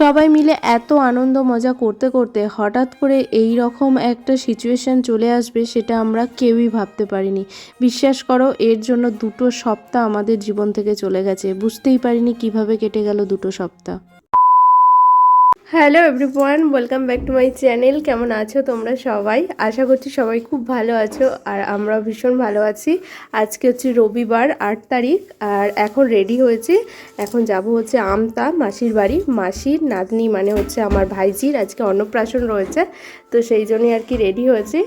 সবাই মিলে এত আনন্দ মজা করতে করতে হঠাৎ করে এই রকম একটা সিচুয়েশন চলে আসবে সেটা আমরা কেউই ভাবতে পারিনি। বিশ্বাস করো, এর জন্য দুটো সপ্তাহ আমাদের জীবন থেকে চলে গেছে। বুঝতেই পারিনি কীভাবে কেটে গেল দুটো সপ্তাহ। Hello everyone welcome back to my channel কেমন আছো তোমরা সবাই? আশা করছি সবাই খুব ভালো আছো আর আমরা ভীষণ ভালো আছি। আজকে হচ্ছে রবিবার, আট তারিখ, আর এখন রেডি হয়েছি। এখন যাব হচ্ছে আমতা মাসির বাড়ি। মাসির নাতনি মানে হচ্ছে আমার ভাইজির, আজকে অন্নপ্রাশন রয়েছে। তো সেই জন্যই আর কি রেডি হয়েছি।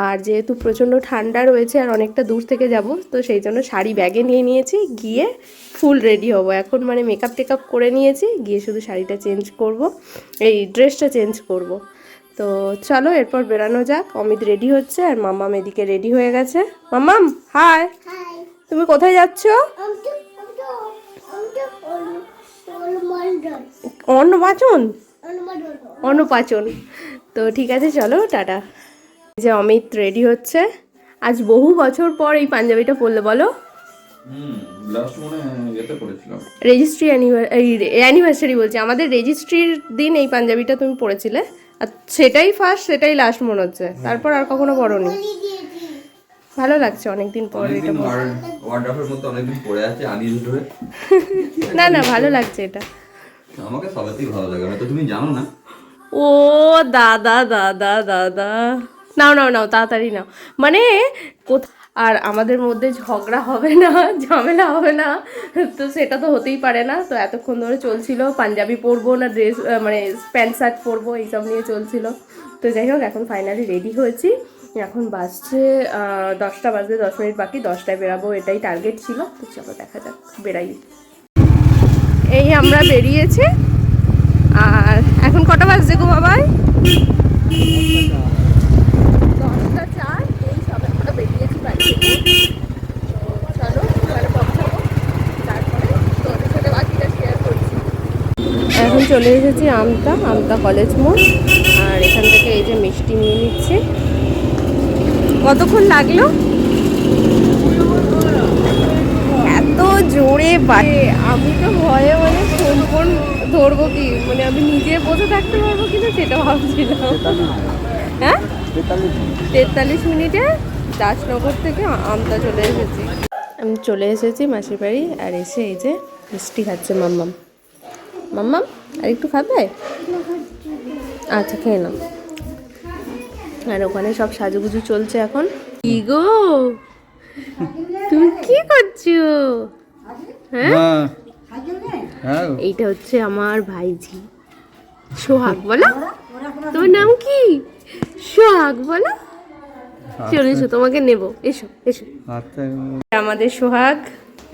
আর যেহেতু প্রচণ্ড ঠান্ডা রয়েছে আর অনেকটা দূর থেকে যাব, তো সেই জন্য শাড়ি ব্যাগে নিয়ে নিয়েছি। গিয়ে ফুল রেডি হব। এখন মানে মেকআপ টেকআপ করে নিয়েছি। গিয়ে শুধু শাড়িটা চেঞ্জ করব। এই ড্রেসটা চেঞ্জ করব। তো চলো এরপর বেরানো যাক। অমিত রেডি হচ্ছে আর মামাম এদিকে রেডি হয়ে গেছে। মামাম হাই! তুমি কোথায় যাচ্ছ? অন্নপাচন অন্নপাচন। তো ঠিক আছে চলো টাটা। যে অমিত রেডি হচ্ছে। আজ বহু বছর পর এই পাঞ্জাবিটা পরলে বলো। রেজিস্ট্রি অ্যানিভার্সারি বলছি। আমাদের রেজিস্ট্রির দিন এই পাঞ্জাবিটা তুমি পরেছিলে আর সেটাই ফার্স্ট সেটাই লাস্ট মনে হচ্ছে। তারপর আর কখনো পরনি ভালো লাগছে অনেকদিন পর এটা মধ্যে অনেকদিন আছে আনইউজড না না ভালো লাগছে এটা। আমাকে সবাতেই ভালো লাগে। আমি তো তুমি জানো না। ও দাদা দাদা দাদা। নাও নাও নাও তাড়াতাড়ি নাও। মানে কোথা আর আমাদের মধ্যে ঝগড়া হবে না, ঝামেলা হবে না। তো সেটা তো হতেই পারে না। তো এতক্ষণ ধরে চলছিল, পাঞ্জাবি পরবো না ড্রেস মানে প্যান্ট শার্ট পরবো, এইসব নিয়ে চলছিল। তো যাই হোক, এখন ফাইনালি রেডি হয়েছি। এখন বাজছে দশটা বাজতে দশ মিনিট বাকি, দশটায় বেরাবো, এটাই টার্গেট ছিল। তো চলো দেখা যাক, বেরাই। এই আমরা বেরিয়েছি। আর এখন কটা বাজছে গো বাবাই দশটা চার এই সবে আমরা বেরিয়েছি বাড়ি থেকে তো চলো এবারে পৌঁছাবো তারপরে তোদের সাথে বাকিটা শেয়ার করছি এখন চলে এসেছি আমতা আমতা কলেজ মোড়। আর এখান থেকে এই যে মিষ্টি নিয়ে নিচ্ছে। কতক্ষণ লাগল? এত জোরে বাড়ে আমি তো ভয়ে মানে ফোন ফোন ধরবো কি? মানে আমি নিজে বসে থাকতে পারব কিনা সেটা ভাবছিলাম। হ্যাঁ? তেতাল্লিশ মিনিটে দাসনগর থেকে আমতা চলে এসেছি। আমি চলে এসেছি মাসির বাড়ি আর এসে এই যে মিষ্টি খাচ্ছে মাম্মাম। মাম্মাম? আর একটু খাবে? আচ্ছা খেয়ে নাও। আর ওখানে সব সাজুগুজু চলছে এখন। কি গো? তুমি কি করছ? হ্যাঁ? হ্যাঁ এইটা হচ্ছে আমার ভাইজি। সোহাগ বলো। তোমার নাম কি? সোহাগ বলো। চলে এসো তোমাকে নেব। এসো এসো। আচ্ছা। আমাদের সোহাগ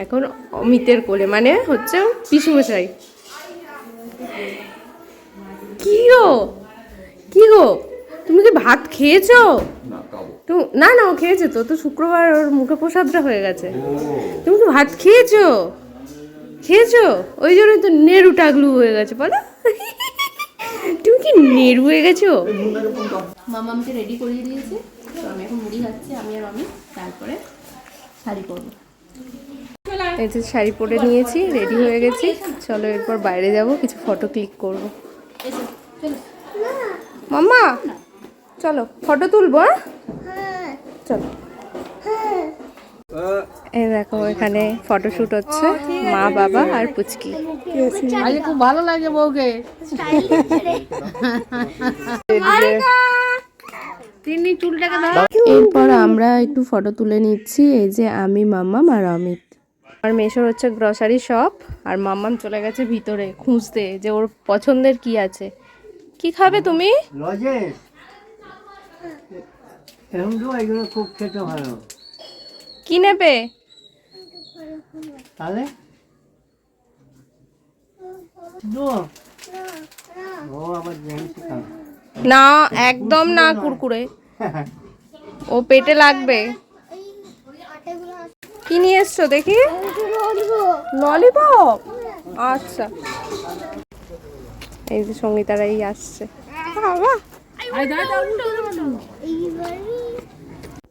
এখন অমিতের কোলে মানে হচ্ছে পিসুমশাই। কি গো? কি গো? তুমি কি ভাত খেয়েছো? না না না ও খেয়েছে তো তো শুক্রবার ওর মুখে প্রসাদটা হয়ে গেছে। তুমি কি ভাত খেয়েছো? খেয়েছো? ওই জন্যই তো নেড়ু টাগলু হয়ে গেছে বলো। তুমি কি নেড়ু হয়ে গেছো? মামামকে রেডি করিয়ে দিয়েছে তো আমি এখন মুড়ি খাচ্ছি আমি আর আমি তারপরে শাড়ি পরবো। এই যে শাড়ি পরে নিয়েছি রেডি হয়ে গেছি। চলো এরপর বাইরে যাব কিছু ফটো ক্লিক করব। মাম্মা চলো ফটো তুলবো হ্যাঁ? চলো। এই দেখো এখানে ফটোশুট হচ্ছে মা বাবা আর পুচকি। আজকে খুব ভালো লাগে বউকে। এরপর আমরা একটু ফটো তুলে নিচ্ছি এই যে আমি মাম্মাম আর অমিত। আর মেশোর হচ্ছে গ্রসারি শপ আর মাম্মাম চলে গেছে ভিতরে খুঁজতে যে ওর পছন্দের কি আছে। কি খাবে তুমি? খুব খেতে ভালো। কি নেবে? তাহলে? না একদম না কুরকুরে। ও পেটে লাগবে। কি নিয়ে এসছো দেখি? ললিপপ আচ্ছা। এই যে সঙ্গীতারাই আসছে।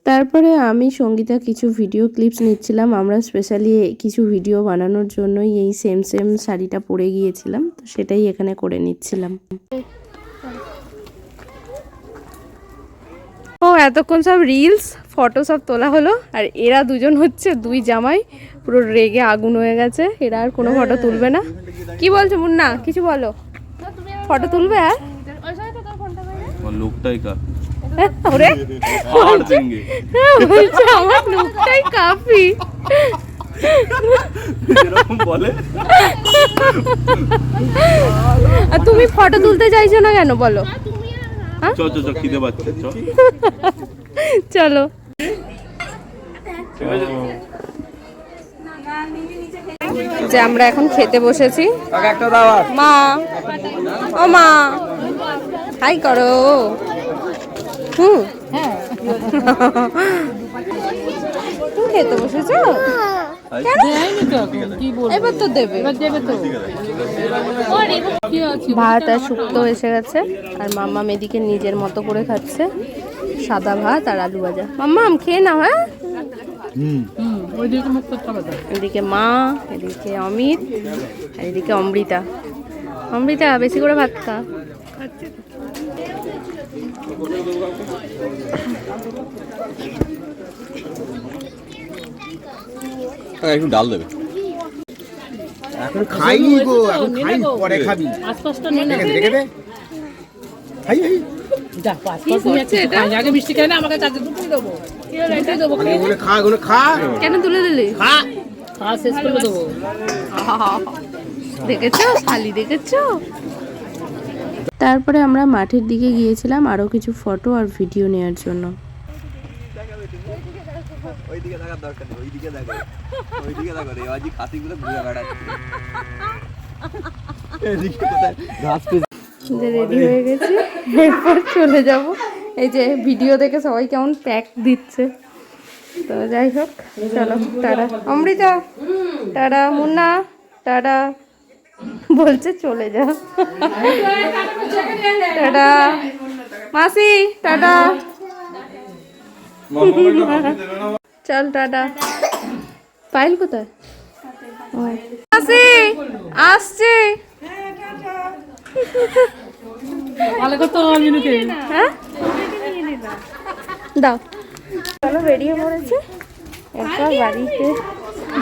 তারপরে আমি সঙ্গীতা কিছু ভিডিও ক্লিপস নিচ্ছিলাম। আমরা স্পেশালি কিছু ভিডিও বানানোর জন্যই এই সেম সেম শাড়িটা পরে গিয়েছিলাম। তো সেটাই এখানে করে নিচ্ছিলাম। ও এতক্ষণ সব রিলস ফটো সব তোলা হলো আর এরা দুজন হচ্ছে দুই জামাই পুরো রেগে আগুন হয়ে গেছে এরা আর কোনো ফটো তুলবে না। কি বলছো মুন্না? কিছু বলো। ফটো তুলবে আর? লোকটাই হ্যাঁ, বলছে আমার আর তুমি ফটো তুলতে চাইছো না কেন? বলো। চলো ঠিক যে আমরা এখন খেতে বসেছি। মা। ও মা। হাই করো। হুম। তুমি খেতে বসেছো? এবার তো দেবে। ভাত আর শুক্তো এসে গেছে। আর মাম্মা মেদিকে নিজের মতো করে খাচ্ছে। সাদা ভাত আর আলু ভাজা। মাম্মা খেয়ে নাও হ্যাঁ? এদিকে মা এদিকে অমিত আর এদিকে অমৃতা। অমৃতা বেশি করে ভাত খা। একটু ডাল দেবে। এখন খাইনি গো এখন খাইনি পরে খাবি। দে, দেখে দে। খাই খাই। আগে মিষ্টি খাই না আমাকে চারটে দুটোই দেবো। আগে ওগুলো খা ওগুলো খা। কেন তুলে দিলি? খা খাওয়া শেষ করে দেবো। দেখেছ? শালি দেখেছ? তারপরে আমরা মাঠের দিকে গিয়েছিলাম আরও কিছু ফটো আর ভিডিও নেওয়ার জন্য। ওইদিকে দেখার দরকার নেই ওইদিকে দেখো ওইদিকে দেখো রেওয়াজি খাসিগুলো ঘুরে বেড়াচ্ছে এদিকে কোথায় ঘাস রেডি হয়ে গেছি এরপর চলে যাব এই যে ভিডিও দেখে সবাই কেমন প্যাক দিচ্ছে তো যাই হোক চলো tata Amrita tata Munna tata বলছে চলে যা টাটা মাসি টাটা চল টাটা। পাইল কোথায়। মাসি আসছি। হ্যাঁ? দাও। চলো বেরিয়ে পড়েছে। এরপর বাড়িতে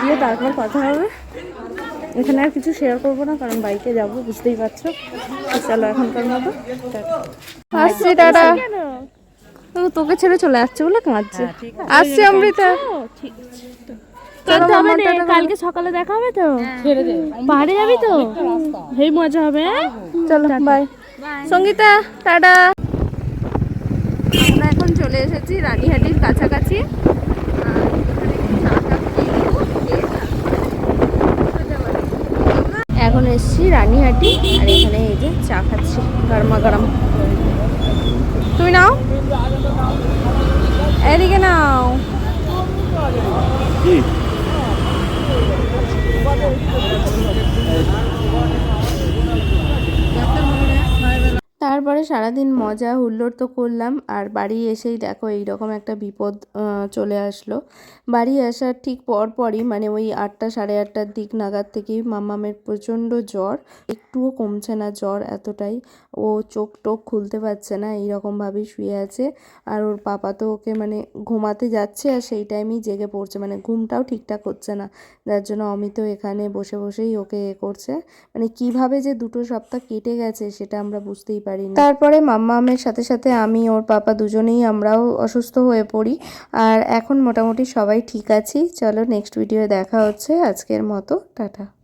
গিয়ে তারপর কথা হবে। এখানে আর কিছু শেয়ার করব না কারণ বাইকে যাব বুঝতেই পারছ। চলো এখনকার মতো। আসছি দাদা ও তোকে ছেড়ে চলে আসছে বলে কাঁদছে। আসছি অমৃতা। কালকে সকালে দেখা হবে তো? ছেড়ে পাহাড়ে যাবি তো? হেই মজা হবে হ্যাঁ? চলো বাই সঙ্গীতা টাটা। আমরা এখন চলে এসেছি রানীহাটির কাছাকাছি। এখন এসেছি রানীহাটি আর এখানে এই যে চা খাচ্ছি গরমা গরম। তুমি নাও। এদিকে নাও। তারপরে সারাদিন মজা, হুল্লোড় তো করলাম। আর বাড়ি এসেই দেখো এইরকম একটা বিপদ চলে আসলো। বাড়ি আসার ঠিক পর পরই মানে ওই আটটা, সাড়ে আটটার দিক নাগাদ থেকেই মাম্মামের প্রচণ্ড জ্বর। একটুও কমছে না জ্বর এতটাই। ও চোখ টোক খুলতে পারছে না, এইরকমভাবেই শুয়ে আছে। আর ওর পাপা তো ওকে মানে ঘুমাতে যাচ্ছে আর সেই টাইমেই জেগে পড়ছে। মানে ঘুমটাও ঠিকঠাক হচ্ছে না। যার জন্য অমিত এখানে বসে বসেই ওকে এ করছে। মানে কীভাবে যে দুটো সপ্তাহ কেটে গেছে সেটা আমরা বুঝতেই পারিনি। তারপরে মাম্মা আমের সাথে সাথে আমি, ওর পাপা দুজনেই আমরাও অসুস্থ হয়ে পড়ি। আর এখন মোটামুটি সবাই ঠিক আছি। চলো নেক্সট ভিডিও দেখা হচ্ছে। আজকের মতো, টাটা।